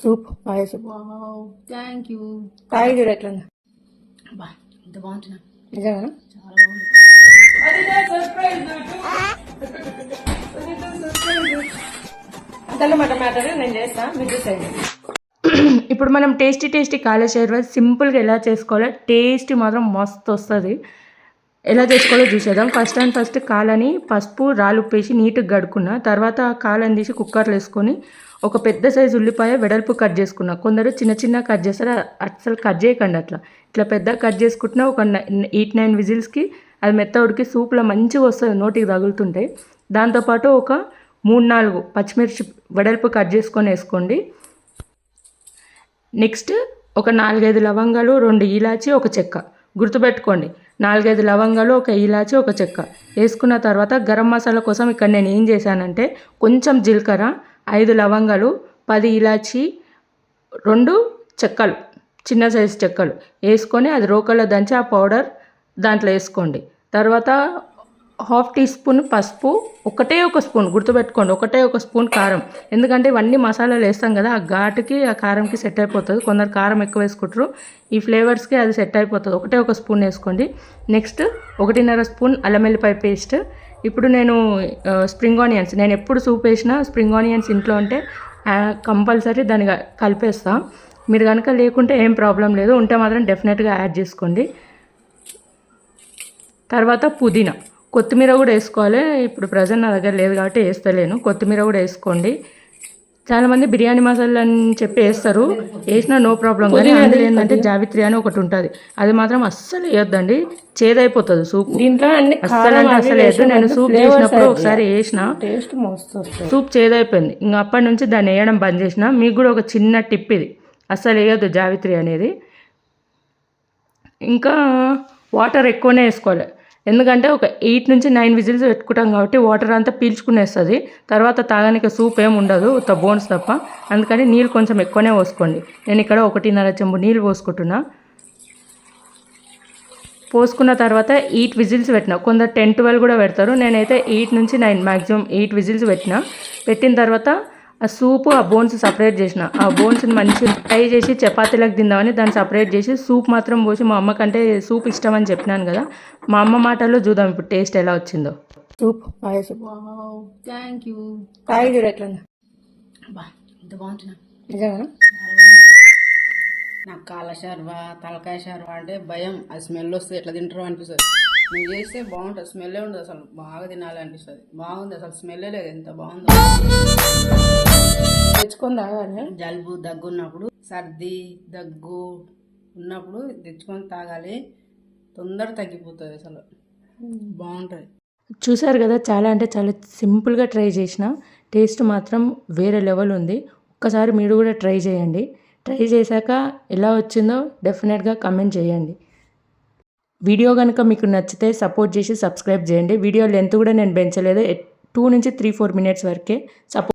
Soup thank you తాగి చూడు ఎట్లా ఉందో. బా ఇంత బాగుంటున్నా నిజంగానా? చాలా బాగుంది. అంతలో మ్యాటర్ నేను చేస్తా మీరు చూసేయండి ఇప్పుడు మనం టేస్టీ టేస్టీ కాలే షేర్వా సింపుల్గా ఎలా చేసుకోవాలో టేస్ట్ మాత్రం మస్తు వస్తుంది. ఎలా చేసుకోవాలో చూసేద్దాం. ఫస్ట్ అండ్ ఫస్ట్ కాలని పసుపు రాళ్ళు ఉప్పేసి నీట్గా గడుకున్న తర్వాత కాలని తీసి కుక్కర్లు వేసుకొని ఒక పెద్ద సైజు ఉల్లిపాయ వెడల్పు కట్ చేసుకున్నా. కొందరు చిన్న చిన్న కట్ చేస్తారు అసలు కట్ చేయకండి అట్లా. ఇట్లా పెద్ద కట్ చేసుకుంటున్నా ఒక ఎయిట్ నైన్ విజిల్స్కి అది మెత్త ఉడికి సూప్లో మంచిగా వస్తుంది నోటికి తగులుతుంటాయి దాంతోపాటు ఒక మూడు నాలుగు పచ్చిమిర్చి వెడల్పు కట్ చేసుకొని వేసుకోండి. నెక్స్ట్ ఒక నాలుగైదు లవంగాలు రెండు ఇలాచి ఒక చెక్క. గుర్తుపెట్టుకోండి. నాలుగైదు లవంగాలు ఒక ఇలాచి ఒక చెక్క. వేసుకున్న తర్వాత గరం మసాలా కోసం ఇక్కడ నేను ఏం చేశానంటే కొంచెం జీలకర్ర ఐదు లవంగాలు పది ఇలాచి రెండు చెక్కలు చిన్న సైజు చెక్కలు. వేసుకొని అది రోకల్లో దంచి ఆ పౌడర్ దాంట్లో వేసుకోండి. తర్వాత హాఫ్ టీ స్పూన్ పసుపు ఒకటే ఒక స్పూన్ గుర్తుపెట్టుకోండి ఒకటే ఒక స్పూన్ కారం. ఎందుకంటే ఇవన్నీ మసాలాలు వేస్తాం కదా ఆ ఘాటుకి ఆ కారంకి సెట్ అయిపోతుంది. కొందరు కారం ఎక్కువ వేసుకుంటారు. ఈ ఫ్లేవర్స్కి అది సెట్ అయిపోతుంది. ఒకటే ఒక స్పూన్ వేసుకోండి. నెక్స్ట్ ఒకటిన్నర స్పూన్ అల్లం వెల్లిపాయ పేస్ట్. ఇప్పుడు నేను స్ప్రింగ్ ఆనియన్స్ నేను ఎప్పుడు సూప్ వేసినా స్ప్రింగ్ ఆనియన్స్ ఇంట్లో ఉంటే కంపల్సరీ దాన్ని కలిపేస్తాం. మీరు కనుక లేకుంటే ఏం ప్రాబ్లం లేదు. ఉంటే మాత్రం డెఫినెట్గా యాడ్ చేసుకోండి. తర్వాత పుదీనా. కొత్తిమీర కూడా వేసుకోవాలి. ఇప్పుడు ప్రజెంట్ నా దగ్గర లేదు కాబట్టి వేస్తలేను. కొత్తిమీర కూడా వేసుకోండి. చాలామంది బిర్యానీ మసాలా అని చెప్పి వేస్తారు. వేసినా నో ప్రాబ్లం కానీ అందులో ఏంటంటే జావిత్రి అని ఒకటి ఉంటుంది. అది మాత్రం అస్సలు వేయొద్దండి. చేదైపోతుంది సూప్. దీంట్లో అస్సలు అంటే అసలు వేయద్దు. నేను సూప్ చేసినప్పుడు ఒకసారి వేసిన సూప్ చేదైపోయింది. ఇంకా అప్పటి నుంచి దాన్ని వేయడం బంద్ చేసిన. మీకు కూడా ఒక చిన్న టిప్ ఇది. అస్సలు వేయొద్దు జావిత్రి అనేది. ఇంకా వాటర్ ఎక్కువనే వేసుకోవాలి. ఎందుకంటే ఒక ఎయిట్ నుంచి నైన్ విజిల్స్ పెట్టుకుంటాం కాబట్టి వాటర్ అంతా పీల్చుకునేస్తుంది. తర్వాత తాగడానికి సూప్ ఏమి ఉండదు ఉత్త బోన్స్ తప్ప. అందుకని నీళ్ళు కొంచెం ఎక్కువనే పోసుకోండి. నేను ఇక్కడ ఒకటిన్నర చెంబు నీళ్ళు పోసుకుంటున్నా. పోసుకున్న తర్వాత ఎయిట్ విజిల్స్ పెట్టిన. కొందరు టెన్ ట్వెల్వ్ కూడా పెడతారు. నేనైతే ఎయిట్ నుంచి నైన్ మ్యాక్సిమం ఎయిట్ విజిల్స్ పెట్టిన. పెట్టిన తర్వాత ఆ సూపు ఆ బోన్స్ సపరేట్ చేసిన. ఆ బోన్స్ని మంచిగా ఫ్రై చేసి చపాతీలకు తిందామని దాన్ని సపరేట్ చేసి సూప్ మాత్రం పోసి మా అమ్మకంటే సూప్ ఇష్టం అని చెప్పినాను కదా. మా అమ్మ మాటల్లో చూద్దాం ఇప్పుడు టేస్ట్ ఎలా వచ్చిందో. సూప్ థ్యాంక్ యూ చూడు ఎట్లా ఇంత బాగుంటున్నా నాకు కాళ్ళ షర్వా తలకాయ షర్వా అంటే భయం. అది స్మెల్ వస్తే ఎట్లా తింటారో అనిపిస్తుంది. నువ్వు చేస్తే బాగుంటుంది స్మెల్లే ఉండదు అసలు. బాగా తినాలి అనిపిస్తుంది. బాగుంది అసలు స్మెల్లే లేదు ఎంత బాగుందో. తెచ్చుకొని తాగాలి. జలుబు దగ్గు ఉన్నప్పుడు సర్ది దగ్గు ఉన్నప్పుడు తెచ్చుకొని తాగాలి. తొందర తగ్గిపోతుంది అసలు. బాగుంటుంది. చూసారు కదా చాలా అంటే చాలా సింపుల్గా ట్రై చేసిన. టేస్ట్ మాత్రం వేరే లెవెల్ ఉంది. ఒక్కసారి మీరు కూడా ట్రై చేయండి. ట్రై చేశాక ఎలా వచ్చిందో డెఫినెట్గా కమెంట్ చేయండి. వీడియో కనుక మీకు నచ్చితే సపోర్ట్ చేసి సబ్స్క్రైబ్ చేయండి. వీడియో లెంత్ కూడా నేను పెంచలేదు. టూ నుంచి త్రీ ఫోర్ మినిట్స్ వరకే సపోర్ట్